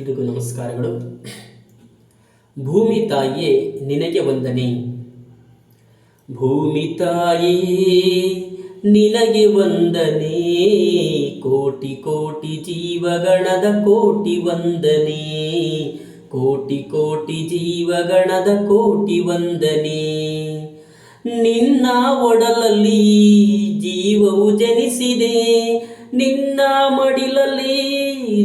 ಎಲ್ರಿಗೂ ನಮಸ್ಕಾರಗಳು. ಭೂಮಿ ತಾಯಿಯೇ ನಿನಗೆ ವಂದನೆ. ಭೂಮಿ ತಾಯಿಯೇ ನಿನಗೆ ವಂದನೆ. ಕೋಟಿ ಕೋಟಿ ಜೀವಗಣದ ಕೋಟಿ ವಂದನೆ. ಕೋಟಿ ಕೋಟಿ ಜೀವಗಣದ ಕೋಟಿ ವಂದನೆ. ನಿನ್ನ ಒಡಲಲ್ಲಿ ಜೀವವು ಜನಿಸಿದೆ. ನಿನ್ನ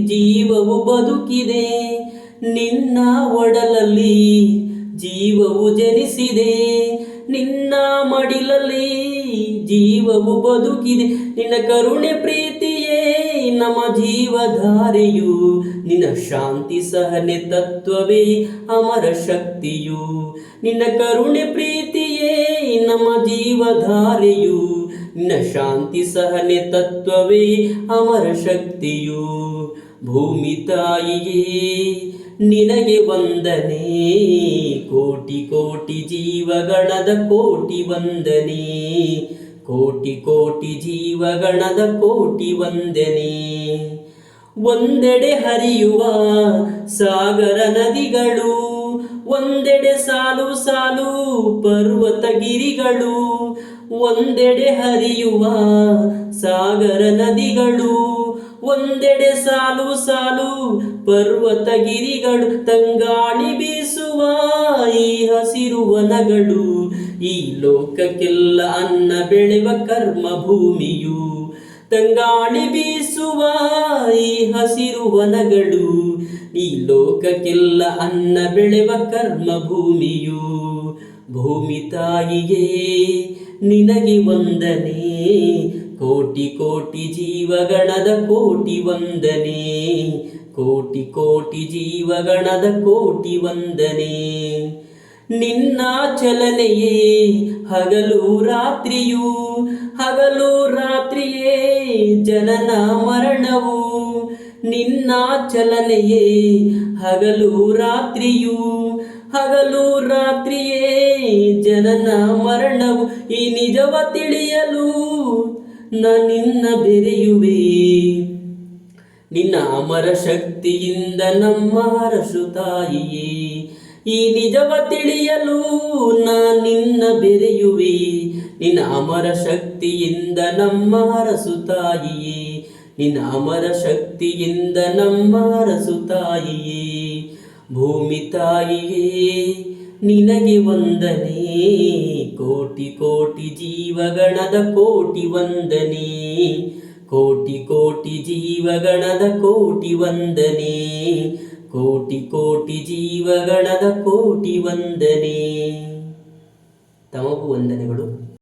ಜೀವವು ಬದುಕಿದೆ. ನಿನ್ನ ಒಡಲಲ್ಲಿ ಜೀವವು ಜನಿಸಿದೆ. ನಿನ್ನ ಮಡಿಲಲ್ಲಿ ಜೀವವು ಬದುಕಿದೆ. ನಿನ್ನ ಕರುಣೆ ಪ್ರೀತಿಯೇ ನಮ್ಮ ಜೀವಧಾರೆಯು. ನಿನ್ನ ಶಾಂತಿ ಸಹನೆ ತತ್ವವೇ ಅಮರ ಶಕ್ತಿಯು. ನಿನ್ನ ಕರುಣೆ ಪ್ರೀತಿಯೇ ನಮ್ಮ ಜೀವಧಾರೆಯು. ನಿನ್ನ ಶಾಂತಿ ಸಹನೆ ತತ್ವವೇ ಅಮರ ಶಕ್ತಿಯು. ಭೂಮಿ ತಾಯಿಯೇ, ನಿನಗೆ ವಂದನೆ. ಕೋಟಿ ಕೋಟಿ ಜೀವಗಣದ ಕೋಟಿ ವಂದನೆ. ಕೋಟಿ ಕೋಟಿ ಜೀವಗಣದ ಕೋಟಿ ವಂದನೆ. ಒಂದೆಡೆ ಹರಿಯುವ ಸಾಗರ ನದಿಗಳು. ಒಂದೆಡೆ ಸಾಲು ಸಾಲು ಪರ್ವತಗಿರಿಗಳು, ಒಂದೆಡೆ ಹರಿಯುವ ಸಾಗರ ನದಿಗಳು, ಒಂದೆಡೆ ಸಾಲು ಸಾಲು ಪರ್ವತಗಿರಿಗಳು, ತಂಗಾಳಿ ಬೀಸುವ ಈ ಹಸಿರು ವನಗಳು, ಈ ಲೋಕಕ್ಕೆಲ್ಲ ಅನ್ನ ಬೆಳೆವ ಕರ್ಮ ಭೂಮಿಯು ತಂಗಾಳಿ ಬೀಸುವ ಈ ಹಸಿರು ವನಗಳು, ಈ ಲೋಕಕ್ಕೆಲ್ಲ ಅನ್ನ ಬೆಳೆವ ಕರ್ಮ ಭೂಮಿಯು ಭೂಮಿ ತಾಯಿಯೇ, ನಿನಗೆ ವಂದನೆ. ಕೋಟಿ ಕೋಟಿ ಜೀವಗಣದ ಕೋಟಿ ವಂದನೆ. ಕೋಟಿ ಕೋಟಿ ಜೀವಗಣದ ಕೋಟಿ ವಂದನೆ. ನಿನ್ನ ಚಲನೆಯೇ ಹಗಲು ರಾತ್ರಿಯು, ಹಗಲು ರಾತ್ರಿಯೇ ಜನನ ಮರಣವು. ನಿನ್ನ ಚಲನೆಯೇ ಹಗಲು ರಾತ್ರಿಯು, ಹಗಲು ರಾತ್ರಿಯೇ ಜನನ ಮರಣವು. ಈ ನಿಜವ ತಿಳಿಯಲು ನ ನಿನ್ನ ಬೆರೆಯುವೆ. ನಿನ್ನ ಅಮರ ಶಕ್ತಿಯಿಂದ ನಮ್ಮ ಅರಸು ತಾಯಿಯೇ ಈ ನಿಜವ ತಿಳಿಯಲು ನಾ ನಿನ್ನ ಬೆರೆಯುವೆ. ನಿನ್ನ ಅಮರ ಶಕ್ತಿಯಿಂದ ನಮ್ಮ ಅರಸು ತಾಯಿಯೇ. ನಿನ್ನ ಅಮರ ಶಕ್ತಿಯಿಂದ ನಮ್ಮ ಅರಸು ತಾಯಿಯೇ. ಭೂಮಿ ತಾಯಿಯೇ, ನಿನಗೆ ವಂದನೆ. ಕೋಟಿ ಕೋಟಿ ಜೀವಗಣದ ಕೋಟಿ ವಂದನೆ. ಕೋಟಿ ಕೋಟಿ ಜೀವಗಣದ ಕೋಟಿ ವಂದನೆ. ಕೋಟಿ ಕೋಟಿ ಜೀವಗಳದ ಕೋಟಿ ವಂದನೆ. ತಮಗೂ ವಂದನೆಗಳು.